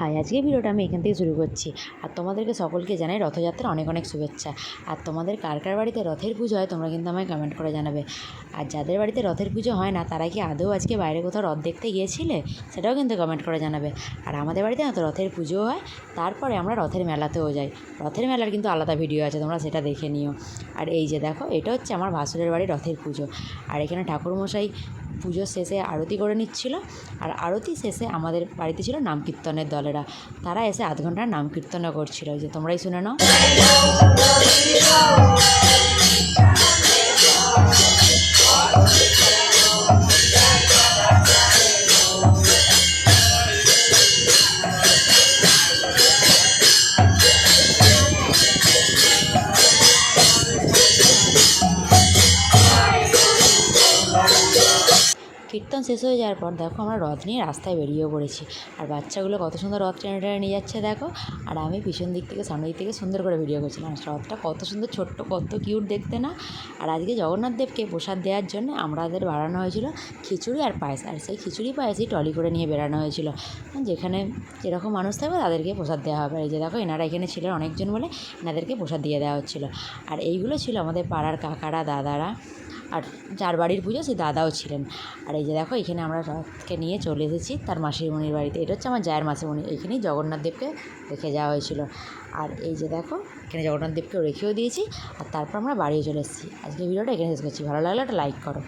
High, আজকে ভিডিওটা আমি এখান থেকে শুরু করছি। আর তোমাদেরকে সকলকে জানাই রথযাত্রার অনেক অনেক শুভেচ্ছা। আর তোমাদের কার কার বাড়িতে রথের পুজো হয় তোমরা কিন্তু আমায় কমেন্ট করে জানাবে। আর যাদের বাড়িতে রথের পুজো হয় না, তারা কি আদৌ আজকে বাইরে কোথাও রথ দেখতে গিয়েছিলে? সেটাও কিন্তু কমেন্ট করে জানাবে। আর আমাদের বাড়িতে না তো রথের পুজোও হয়, তারপরে আমরা রথের মেলাতেও যাই। রথের মেলার কিন্তু আলাদা ভিডিও আছে, তোমরা সেটা দেখে নিও। আর এই যে দেখো, এটা হচ্ছে আমার ভাসুরের বাড়ি রথের পুজো। আর এখানে ঠাকুরমশাই পুজোর শেষে আরতি করে নিচ্ছিল। আর আরতি শেষে আমাদের বাড়িতে ছিল নাম কীর্তনের দলেরা তারা এসে আধ ঘণ্টা নাম কীর্তন করছিল। যে তোমরাই শুনে নাও। কীর্তন শেষ হয়ে যাওয়ার পর দেখো আমরা রথ নিয়ে রাস্তায় বেরিয়েও পড়েছি। আর বাচ্চাগুলো কত সুন্দর রথ টেনে টেনে নিয়ে যাচ্ছে দেখো। আর আমি পিছন দিক থেকে, সামনের দিক থেকে সুন্দর করে ভিডিও করছিলাম। রথটা কত সুন্দর, ছোট্ট, কত কিউট দেখতে না? আর আজকে জগন্নাথ দেবকে প্রসাদ দেওয়ার জন্য আমাদের বাড়ানো হয়েছিল খিচুড়ি আর পায়েস। আর সেই খিচুড়ি, পায়েসই টলি করে নিয়ে বেরানো হয়েছিল। যেখানে যেরকম মানুষ থাকবে তাদেরকে প্রসাদ দেওয়া হবে। যে দেখো, এনারা এখানে ছিলেন অনেকজন বলে এনাদেরকে প্রসাদ দিয়ে দেওয়া হচ্ছিল। আর এইগুলো ছিল আমাদের পাড়ার কাকারা, দাদারা। আর যার বাড়ির পুজো সেই দাদাও ছিলেন। আর এই যে দেখো, এখানে আমরা রথকে নিয়ে চলে এসেছি তার মাসিমণির বাড়িতে। এটা হচ্ছে আমার জায়ের মাসিমণি। এইখানেই জগন্নাথ দেবকে রেখে যাওয়া হয়েছিল। আর এই যে দেখো, এখানে জগন্নাথ দেবকেও রেখেও দিয়েছি। আর তারপর আমরা বাড়িও চলে এসেছি। আজকে ভিডিওটা এখানে শেষ করছি। ভালো লাগলে একটা লাইক করো।